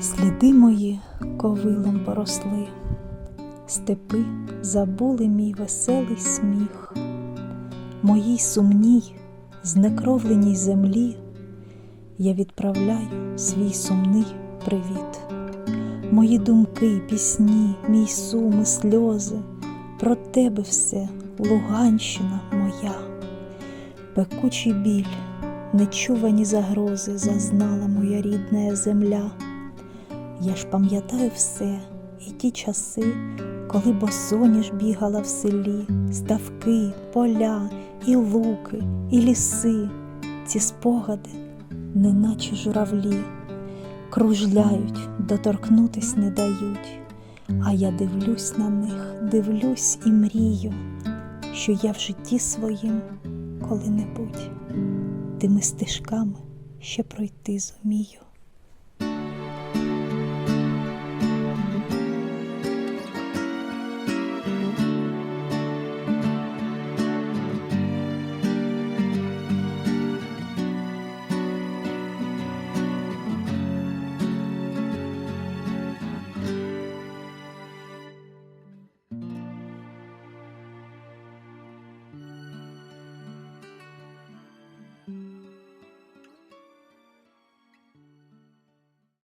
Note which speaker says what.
Speaker 1: Сліди мої ковилом поросли, степи забули мій веселий сміх, моїй сумній, знекровленій землі я відправляю свій сумний привіт. Мої думки, пісні, мій сум і сльози, про тебе все, Луганщина моя, пекучий біль, нечувані загрози зазнала моя рідна земля. Я ж пам'ятаю все, і ті часи, коли босоніж бігала в селі, ставки, поля, і луки, і ліси, ці спогади, неначе журавлі, кружляють, доторкнутись не дають, а я дивлюсь на них, дивлюсь і мрію, що я в житті своїм коли-небудь тими стежками ще пройти зумію.